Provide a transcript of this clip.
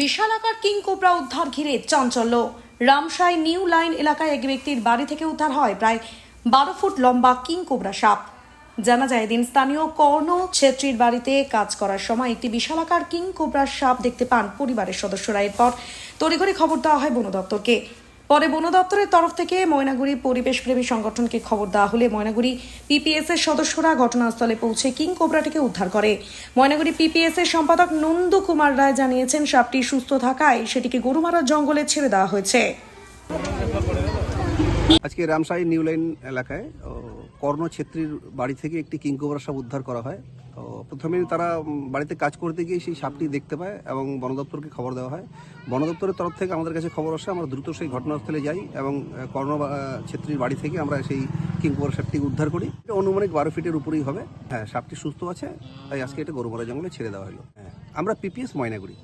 বিশাল আকার king cobra উদ্ধার ঘিরে চাঞ্চল্য। রামসাই নিউ লাইন এলাকায় এক ব্যক্তির বাড়ি থেকে উদ্ধার হয় প্রায় বারো ফুট লম্বা কিং কোবরা সাপ। জানা যায় এদিন স্থানীয় কর্ণ ছেত্রীর বাড়িতে কাজ করার সময় একটি বিশালাকার কিং কোবরার সাপ দেখতে পান পরিবারের সদস্যরা। এরপর তড়িঘড়ি খবর দেওয়া হয় বন দপ্তরকে। পরে বন দপ্তরের তরফ থেকে ময়নাগুড়ি পরিবেশ প্রেমী সংগঠনকে খবর দেওয়া হলে ময়নাগুড়ি পিপিএস এর সদস্যরা ঘটনাস্থলে পৌঁছে কিং কোবরাটিকে উদ্ধার করে। ময়নাগুড়ি পিপিএস এর সম্পাদক নন্দু কুমার রায় জানিয়েছেন, সাপটি সুস্থ থাকায় সেটিকে গরুমারা জঙ্গলে ছেড়ে দেওয়া হয়েছে। আজকে রামসাই নিউ লাইন এলাকায় কর্ণ ছেত্রীর বাড়ি থেকে একটি কিংকোবরা সাপ উদ্ধার করা হয়। তো প্রথমে তারা বাড়িতে কাজ করতে গিয়ে সেই সাপটি দেখতে পায় এবং বন দপ্তরকে খবর দেওয়া হয়। বন দপ্তরের তরফ থেকে আমাদের কাছে খবর আসে, আমরা দ্রুত সেই ঘটনাস্থলে যাই এবং কর্ণ ছেত্রীর বাড়ি থেকে আমরা সেই কিংকোবরা সাপটি উদ্ধার করি। অনুমানিক বারো ফিটের উপরেই হবে। হ্যাঁ সাপটি সুস্থ আছে, তাই আজকে এটা গরুমারা জঙ্গলে ছেড়ে দেওয়া হলো। হ্যাঁ আমরা পিপিএস ময়নাগুড়ি।